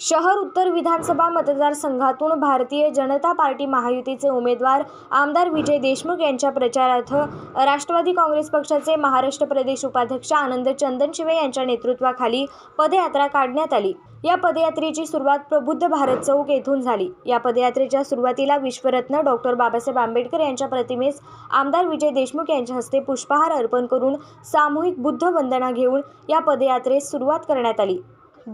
शहर उत्तर विधानसभा मतदारसंघातून भारतीय जनता पार्टी महायुतीचे उमेदवार आमदार विजय देशमुख यांच्या प्रचारार्थ राष्ट्रवादी काँग्रेस पक्षाचे महाराष्ट्र प्रदेश उपाध्यक्ष आनंद चंदनशिवे यांच्या नेतृत्वाखाली पदयात्रा काढण्यात आली. या पदयात्रेची सुरुवात प्रबुद्ध भारत चौक येथून झाली. या पदयात्रेच्या सुरुवातीला विश्वरत्न डॉक्टर बाबासाहेब आंबेडकर यांच्या प्रतिमेस आमदार विजय देशमुख यांच्या हस्ते पुष्पहार अर्पण करून सामूहिक बुद्ध वंदना घेऊन या पदयात्रेस सुरुवात करण्यात आली.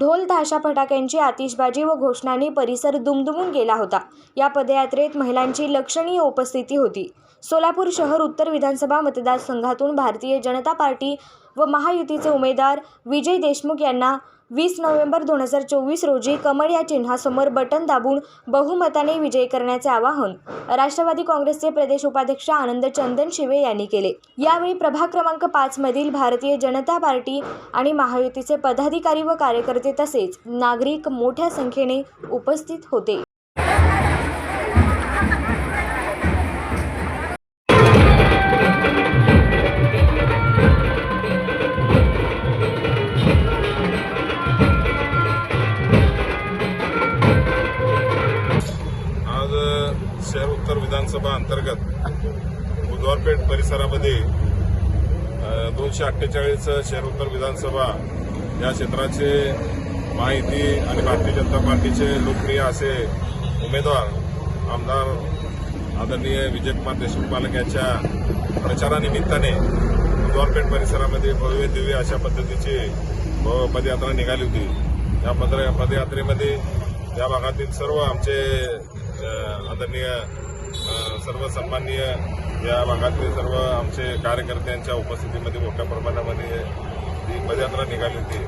ढोल ताशा फटाक्यांची आतिषबाजी व घोषणांनी परिसर दुमदुमून गेला होता. या पदयात्रेत महिलांची लक्षणीय उपस्थिती होती. सोलापूर शहर उत्तर विधानसभा मतदारसंघातून भारतीय जनता पार्टी व महायुतीचे उमेदवार विजय देशमुख यांना वीस नोव्हेंबर दोन हजार चोवीस रोजी कमळ या चिन्हासमोर बटन दाबून बहुमताने विजयी करण्याचे आवाहन राष्ट्रवादी काँग्रेसचे प्रदेश उपाध्यक्ष आनंद चंदन शिवे यांनी केले. यावेळी प्रभाग क्रमांक पाच मधील भारतीय जनता पार्टी आणि महायुतीचे पदाधिकारी व कार्यकर्ते तसेच नागरिक मोठ्या संख्येने उपस्थित होते. शहर उत्तर विधानसभा अंतर्गत बुधवारपेठ परिसरामध्ये दोनशे अठ्ठेचाळीस शहर उत्तर विधानसभा या क्षेत्राचे माहिती आणि भारतीय जनता पार्टीचे लोकप्रिय असे उमेदवार आमदार आदरणीय विजयकुमार देशमुख पालक यांच्या प्रचारानिमित्ताने बुधवारपेठ परिसरामध्ये भव्य दिव्य अशा पद्धतीची पदयात्रा निघाली होती. या पद पदयात्रेमध्ये या भागातील सर्व आमचे आदरणीय सर्व सन्माननीय या भागातले सर्व आमचे कार्यकर्त्यांच्या उपस्थितीमध्ये मोठ्या प्रमाणामध्ये ही पदयात्रा निघाली होती.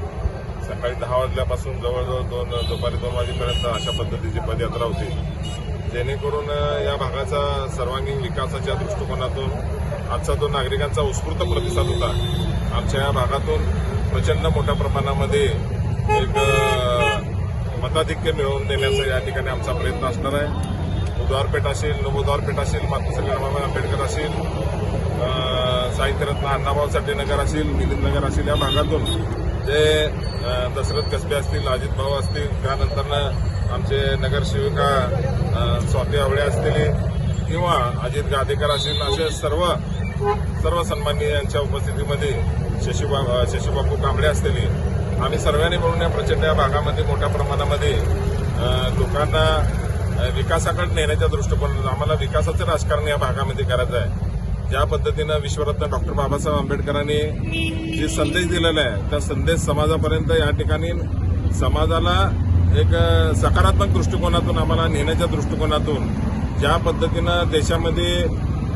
सकाळी दहा वाजल्यापासून जवळजवळ दोन दुपारी दोन वाजेपर्यंत अशा पद्धतीची पदयात्रा होती. जेणेकरून या भागाचा सर्वांगीण विकासाच्या दृष्टिकोनातून आजचा जो नागरिकांचा उत्स्फूर्त प्रतिसाद होता. आमच्या या भागातून प्रचंड मोठ्या प्रमाणामध्ये एक मताधिक्य मिळवून देण्याचा या ठिकाणी आमचा प्रयत्न असणार आहे. उदारपेठ असेल नवोदारपेठ असेल मातोश्री बाबा आंबेडकर असेल साहित्यरत्न अण्णाभाऊ साठे नगर असेल मिलिंद नगर असेल या भागातून जे दशरथ कसबे असतील अजित भाऊ असतील त्यानंतरनं आमचे नगरसेविका स्वाती आवळे असतील किंवा अजित गादेकर असतील असे सर्व सर्व सन्माननीयांच्या उपस्थितीमध्ये शशीबा शशीबापू कांबळे असतील आम्ही सर्वांनी मिळून या प्रचंड या भागामध्ये मोठ्या प्रमाणामध्ये लोकांना विकासाकडे नेण्याच्या दृष्टिकोनातून आम्हाला विकासाचं राजकारण या भागामध्ये करायचं आहे. ज्या पद्धतीनं विश्वरत्न डॉक्टर बाबासाहेब आंबेडकरांनी जे संदेश दिलेला आहे त्या संदेश समाजापर्यंत या ठिकाणी समाजाला एक सकारात्मक दृष्टिकोनातून आम्हाला नेण्याच्या दृष्टिकोनातून ज्या पद्धतीनं देशामध्ये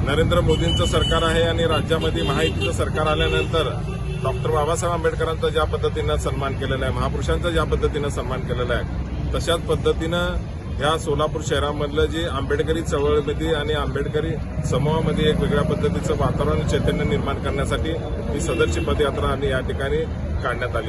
नरेंद्र मोदींचं सरकार आहे आणि राज्यामध्ये महायुतीचं सरकार आल्यानंतर डॉक्टर बाबासाहेब आंबेडकरांचा ज्या पद्धतीनं सन्मान केलेला आहे महापुरुषांचा ज्या पद्धतीनं सन्मान केलेला आहे तशाच पद्धतीनं या सोलापूर शहरामधलं जे आंबेडकरी चळवळीमध्ये आणि आंबेडकरी समूहामध्ये एक वेगळ्या पद्धतीचं वातावरण चैतन्य निर्माण करण्यासाठी ही सदरची पदयात्रा आणि या ठिकाणी काढण्यात आली.